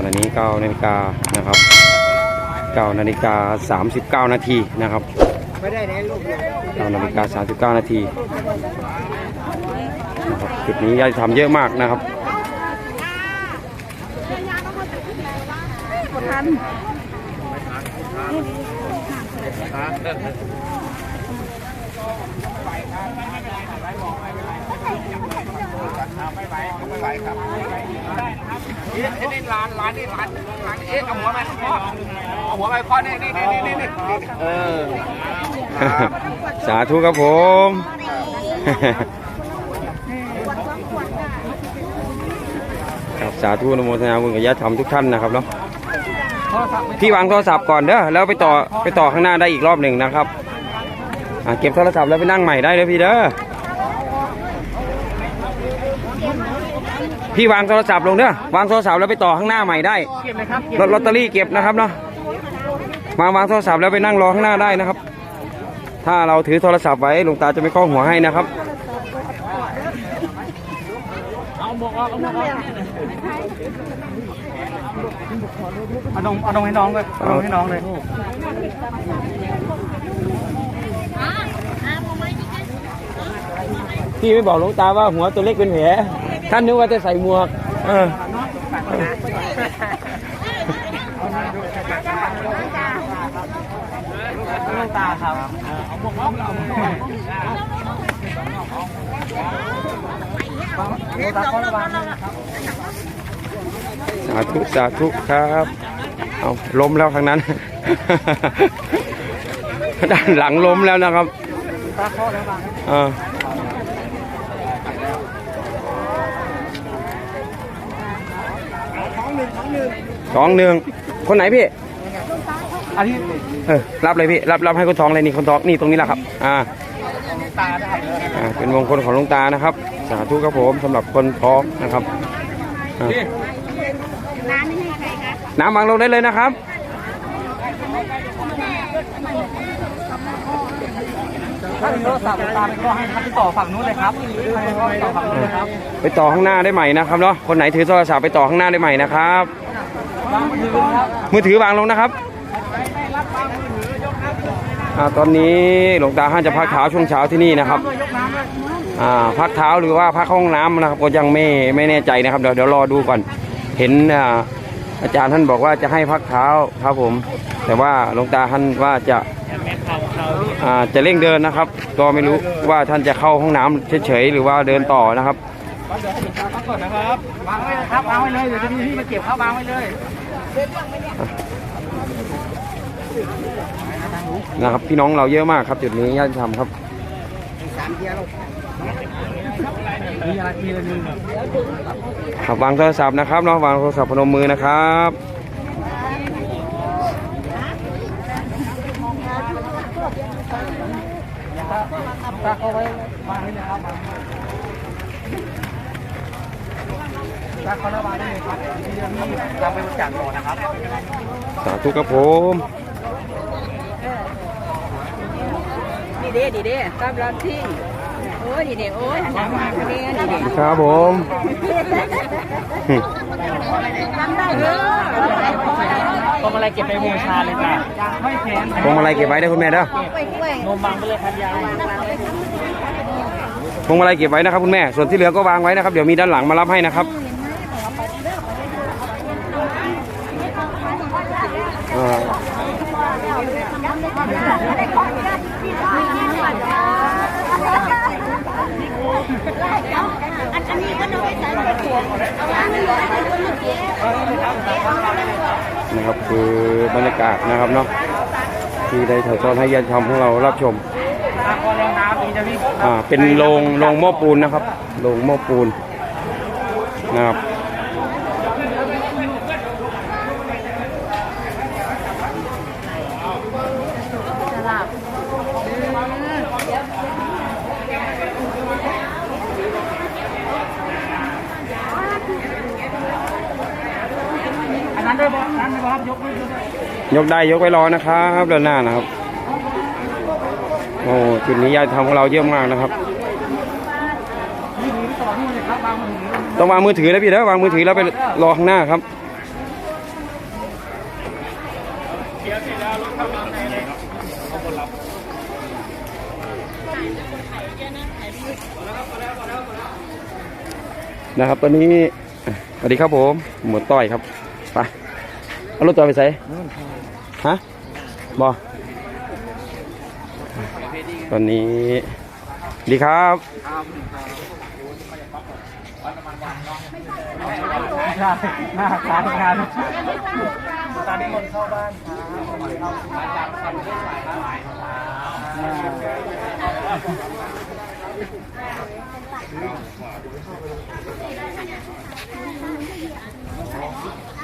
ขณะนี้9นาฬิกานะครับ9นาฬิกา39 นาทีนะครับไม่ได้แล้วลูก9นาฬิกา39 นาทีนะครับจุดนี้ญาติธรรมเยอะมากนะครับนี่นี่ร้านร้านนี่ร้านร้านเอ๊ะเอาหัวไปพ่อเอาหัวไปพ่อนี่นี่นี่นี่นี่เออสาธุครับผมครับสาธุนุโมทนาบุญกับญาติธรรมทุกท่านนะครับเนาะโทรศัพท์พี่วางโทรศัพท์ก่อนเด้อแล้วไปต่อไปต่อข้างหน้าได้อีกรอบหนึ่งนะครับอะเก็บโทรศัพท์แล้วไปนั่งใหม่ได้เลยพี่เด้อ พี่วางโทรศัพท์ลงเด้อวางโทรศัพท์แล้วไปต่อข้างหน้าใหม่ได้เก็บเลยครับรถลอตเตอรี่เก็บนะครับเนาะมาวางโทรศัพท์แล้วไปนั่งรอข้างหน้าได้นะครับ ถ้าเราถือโทรศัพท์ไว้หลวงตาจะไม่ข้อหัวให้นะครับเอาหมวกออกเอาหมวกออกเอานมเอานมให้น้องเลยเอานมให้น้องเลยพี่ไม่บอกหลวงตาว่าหัวตัวเล็กเป็นแผล ท่านนึกว่าจะใส่หมวกเออลูกตาครับเอาหมวกออกเอาหมวกสาธุสาธุครับ เอาล้มแล้วครั้งนั้น ด้านหลังล้มแล้วนะครับ ตาเขาระวัง เออ สองหนึ่งคนไหนพี่อันนี้เออรับเลยพี่รับรับให้คนท้องเลยนี่คนท้องนี่ตรงนี้แหละครับ อ่าตาได้เลยอ่าเป็นมงคลของหลวงตานะครับ สาธุครับผมสำหรับคนท้องนะครับอ่าน้ำวางลงได้เลยนะครับ ถ้ามีโทรศัพท์ตาไปก็ให้ครับที่ต่อฝั่งนู้นเลยครับให้เขาต่อฝั่งนู้นเลยครับไปต่อข้างหน้าได้ใหม่นะครับเนาะคนไหนถือโทรศัพท์ไปต่อข้างหน้าได้ใหม่นะครับวางมือครับมือถือวางลงนะครับอ่าตอนนี้หลวงตาท่านจะพักเท้าช่วงเช้าที่นี่นะครับยกน้ำเลยอ่าพักเท้าหรือว่าพักห้องน้ำนะครับก็ยังไม่ไม่แน่ใจนะครับเดี๋ยวเดี๋ยวรอดูก่อนเห็นอ่าอาจารย์ท่านบอกว่าจะให้พักเท้าครับผม แต่ว่าหลวงตาท่านว่าจะอ่า จะเร่งเดินนะครับ ก็ไม่รู้ว่าท่านจะเข้าห้องน้ำเฉยๆหรือว่าเดินต่อนะครับเดี๋ยวให้ลูกตาพักก่อนนะครับวางไว้เลยครับวางไว้เลยเดี๋ยวจะมีที่มาเก็บครับวางไว้เลยนะครับพี่น้องเราเยอะมากครับ จุดนี้ญาติธรรมครับมีอะไรมีอะไรนึงครับวางโทรศัพท์นะครับเนาะวางโทรศัพท์พนมมือนะครับ ตาเขาไว้วางไว้เลยครับตาเขาระบายได้เลยครับที่เรื่องนี้เราไปบริจาคต่อนะครับสาธุครับผมดีเด้ดีเด้ตามรับทิ้งโอ้ยดีเด้โอ้ยหันหลังมาคนนี้ดีเด้ครับผมจำได้เด้อ ตรงอะไรเก็บไปบูชาเลยจ้ะไม่แขนพวงมาลัยเก็บไว้ได้คุณแม่เด้อนมบังไปเลยครับยายพวงมาลัยเก็บไว้นะครับคุณแม่ ส่วนที่เหลือก็วางไว้นะครับ เดี๋ยวมีด้านหลังมารับให้นะครับอ่าอันอันนี้ก็ต้องไปใส่ในขวดเอาวางไว้เลยเมื่อกี้ นะครับคือบรรยากาศนะครับเนาะที่ได้ถ่ายทอดให้ญาติธรรมของเรารับชมตาคอแรงน้ำมีจะวิ่งอ่าเป็นโรงโรงหม้อปูนนะครับโรงหม้อปูนนะครับ ยกได้ยกไปรอนะครับด้านหน้านะครับ โอ้จุดนี้ยายทำของเราเยอะมากนะครับ ต้องวางมือถือแล้วพี่นะวางมือถือแล้วไปรอข้างหน้าครับนะครับตอนนี้สวัสดีครับผม หมวดต้อยครับ เอารถจอยไปใส่ฮะบอตอนนี้ดีครับหน้าการงานตอนนี้คนเข้าบ้านครับ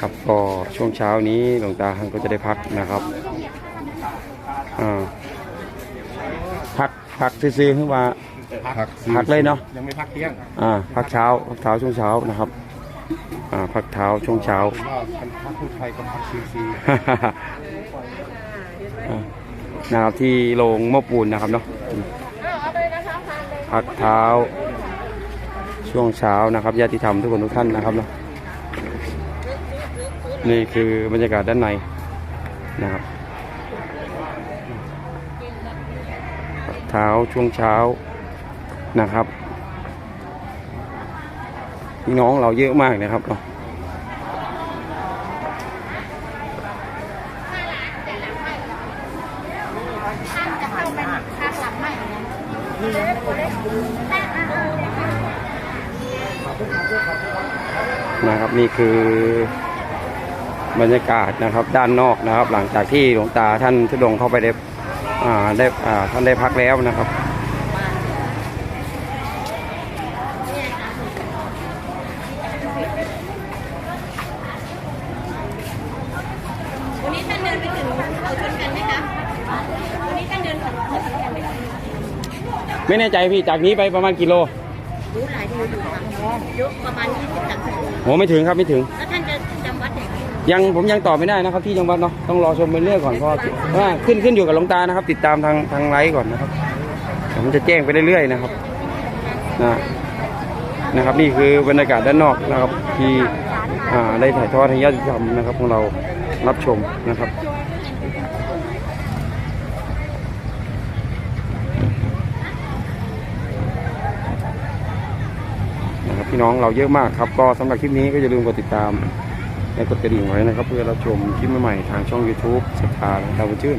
ครับก็ช่วงเช้านี้หลวงตาท่านก็จะได้พักนะครับอ่าพักพักซื้อๆขึ้นมาพักพักเลยเนาะยังไม่พักเที่ยงอ่าพักเช้าพักเช้าช่วงเช้านะครับอ่าพักเช้าช่วงเช้าก็เป็นพักพูดไทยกับพักซีซีอ่า นะครับที่โรงโมปูนนะครับเนาะพักเท้า ช่วงเช้านะครับญาติธรรมทุกคนทุกท่านนะครับเนาะนี่คือบรรยากาศด้านในนะครับพักเท้าช่วงเช้านะครับพี่น้องเราเยอะมากนะครับเนาะ นะครับนี่คือบรรยากาศนะครับด้านนอกนะครับ หลังจากที่หลวงตาท่านทุดงเข้าไปได้อ่าได้อ่าท่านได้พักแล้วนะครับ วันนี้ท่านเดินไปถึงเขาชนกันไหมคะวันนี้ท่านเดินถึงเขาชนกันไหมคะ ไม่แน่ใจพี่จากนี้ไปประมาณกิโลรู้หลายที่อยู่ค่ะเยอะประมาณ20 30กิโลโหไม่ถึงครับไม่ถึง แล้วท่านจะจำวัดไหนยังผมยังตอบไม่ได้นะครับที่จังหวัดเนาะต้องรอชมไปเรื่อยก่อนเพราะว่าขึ้นขึ้นอยู่กับหลวงตานะครับ ติดตามทางทางไลฟ์ก่อนนะครับผมจะแจ้งไปเรื่อยๆนะครับนะนะครับ นี่คือบรรยากาศด้านนอกนะครับที่อ่าได้ถ่ายทอดให้ญาติธรรมนะครับของเรารับชมนะครับ นะครับ พี่น้องเราเยอะมากครับ ก็สำหรับคลิปนี้ก็อย่าลืมกดติดตามและกดกระดิ่งไว้นะครับ เพื่อรับชมคลิปใหม่ๆทางช่อง YouTube สถาดาวชื่น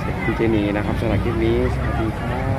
เสร็จคุเจนีนะครับสำหรับคลิปนี้สวัสดีครับ